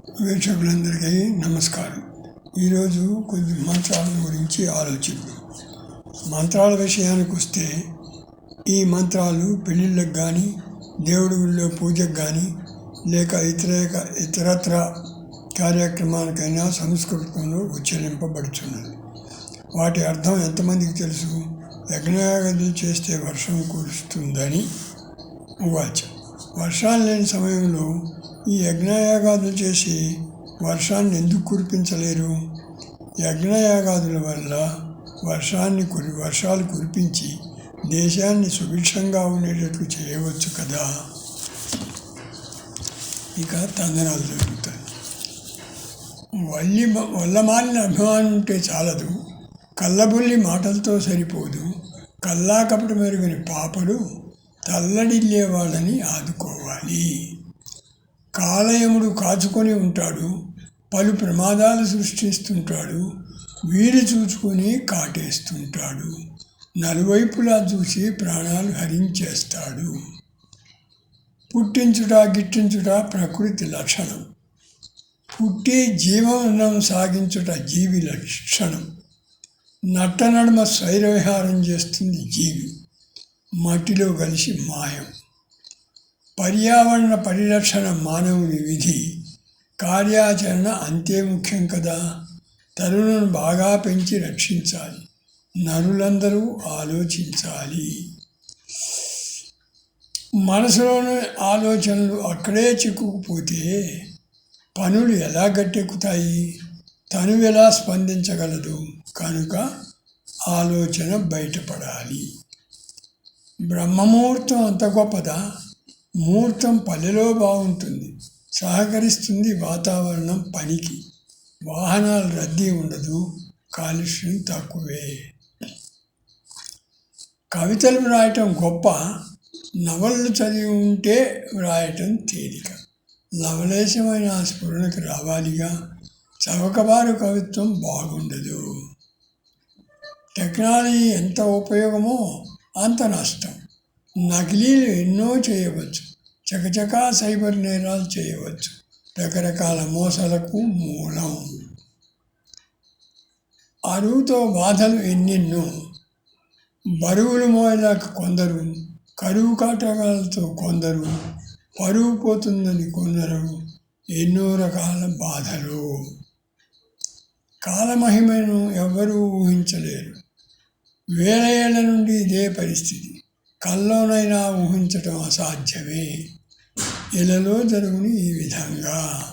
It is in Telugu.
వీక్షకులందరికీ నమస్కారం. ఈరోజు కొద్ది మంత్రాల గురించి ఆలోచిద్దాం. మంత్రాల విషయానికి వస్తే ఈ మంత్రాలు పెళ్ళిళ్ళకు కానీ దేవుడి గుళ్ళో పూజకు కానీ లేక ఇతరేక ఇతరత్ర కార్యక్రమాలకైనా సంస్కృతంలో ఉచ్చరింపబడుతున్నది వాటి అర్థం ఎంతమందికి తెలుసు? యజ్ఞయాగాదులు చేస్తే వర్షం కురుస్తుందని వాచం వర్షాలు లేని సమయంలో ఈ యజ్ఞయాగాదులు చేసి వర్షాన్ని ఎందుకు కురిపించలేరు? యజ్ఞయాగాదుల వల్ల వర్షాన్ని కురి వర్షాలు కురిపించి దేశాన్ని సుభిక్షంగా ఉండేటట్లు చేయవచ్చు కదా? ఇక తందనాలు జరుగుతాయి. వల్లి వల్లమాలిన అభిమానం ఉంటే చాలదు. కళ్ళబుల్లి మాటలతో సరిపోదు. కల్లా కపట మెరుగని పాపలు తల్లడిల్లేవాళ్ళని ఆదుకోవాలి. కాలయముడు కాచుకొని ఉంటాడు పలు ప్రమాదాలు సృష్టిస్తుంటాడు వీరు చూసుకొని కాటేస్తుంటాడు నలువైపులా చూసి ప్రాణాలు హరించేస్తాడు. పుట్టించుట గిట్టించుట ప్రకృతి లక్షణం. పుట్టి జీవనం సాగించుట జీవి లక్షణం. నట్టనడుమ స్వైరవిహారం చేస్తుంది జీవి. మట్టిలో కలిసి మాయం. పర్యావరణ పరిరక్షణ మానవుని విధి. కార్యాచరణ అంతే ముఖ్యం కదా. తరుణను బాగా పెంచి రక్షించాలి. నరులందరూ ఆలోచించాలి. మనసులోని ఆలోచనలు అక్కడే చిక్కుకుపోతే పనులు ఎలా గట్టెక్కుతాయి? తను ఎలా స్పందించగలదు? కనుక ఆలోచన బయటపడాలి. బ్రహ్మముహూర్తం అంత గొప్పదా? ముహూర్తం పల్లెలో బాగుంటుంది. సహకరిస్తుంది వాతావరణం పనికి. వాహనాల రద్దీ ఉండదు. కాలుష్యం తక్కువే. కవితలు వ్రాయటం గొప్ప. నవళ్ళు చదివి ఉంటే వ్రాయటం తేలిక. నవలేశమైన ఆ స్ఫురణకు రావాలిగా. చవకబారు కవిత్వం బాగుండదు. టెక్నాలజీ ఎంత ఉపయోగమో అంత నష్టం నకిలీలు ఎన్నో చేయవచ్చు. చకచకా సైబర్ నేరాలు చేయవచ్చు. రకరకాల మోసాలకు మూలం. అరువుతో బాధలు ఎన్నెన్నో. బరువులు మోయలేక కొందరు కరువు కాటకాలతో కొందరు పరువు పోతుందని కొందరు ఎన్నో రకాల బాధలు. కాలమహిమను ఎవ్వరూ ఊహించలేరు. వేల ఏళ్ళ నుండి ఇదే పరిస్థితి. కల్లోనైనా ఊహించటం అసాధ్యమే. ఇళ్ళలో జరుగుని ఈ విధంగా.